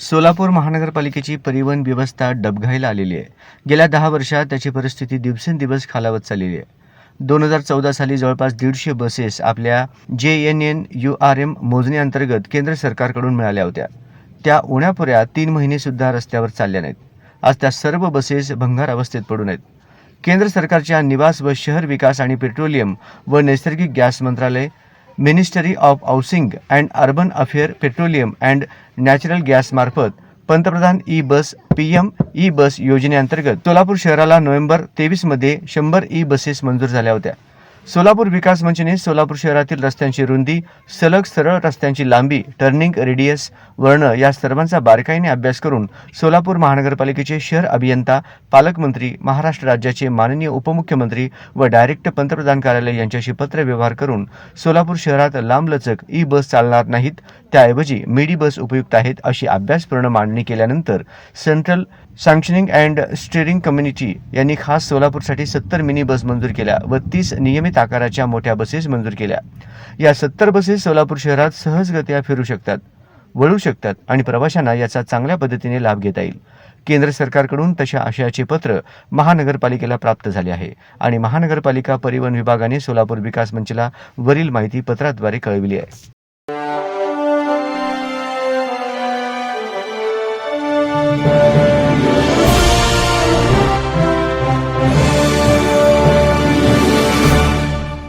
सोलापूर महानगरपालिकेची परिवहन व्यवस्था डबघाईला आलेली आहे. गेल्या दहा वर्षात त्याची परिस्थिती दिवसेंदिवस खालावत चाललेली आहे. दोन हजार चौदा साली जवळपास दीडशे बसेस आपल्या J N N U R M मोजणीअंतर्गत केंद्र सरकारकडून मिळाल्या होत्या. त्या उण्यापुऱ्या तीन महिनेसुद्धा रस्त्यावर चालल्या नाहीत. आज त्या सर्व बसेस भंगार अवस्थेत पडून आहेत. केंद्र सरकारच्या निवास व शहर विकास आणि पेट्रोलियम व नैसर्गिक गॅस मंत्रालय ministry of housing and urban affair petroleum and natural गॅसमार्फत पंतप्रधान e bus P M E bus योजनेअंतर्गत सोलापूर शहराला नोव्हेंबर तेवीसमध्ये शंभर ई बसेस मंजूर झाल्या होत्या. सोलापूर विकास मंचने सोलापूर शहरातील रस्त्यांची रुंदी सलग सरळ रस्त्यांची लांबी टर्निंग रेडियस वर्ण या सर्वांचा बारकाईने अभ्यास करून सोलापूर महानगरपालिकेचे शहर अभियंता पालकमंत्री महाराष्ट्र राज्याचे माननीय उपमुख्यमंत्री व डायरेक्ट पंतप्रधान कार्यालय यांच्याशी पत्रव्यवहार करून सोलापूर शहरात लांबलचक ई बस चालणार नाहीत त्याऐवजी मिडी बस उपयुक्त आहेत अशी अभ्यासपूर्ण मांडणी केल्यानंतर central sanctioning and steering community यांनी खास सोलापूरसाठी सत्तर मिनी बस मंजूर केल्या व तीस नियमित आकाराच्या मोठ्या बसेस मंजूर केल्या. या सत्तर बसेस सोलापूर शहरात सहजगत्या फिरू शकतात वळू शकतात आणि प्रवाशांना याचा चांगल्या पद्धतीने लाभ घेता येईल. केंद्र सरकारकडून तशा आशयाचे पत्र महानगरपालिकेला प्राप्त झाले आहे आणि महानगरपालिका परिवहन विभागाने सोलापूर विकास मंचला वरील माहिती पत्राद्वारे कळविली आहे.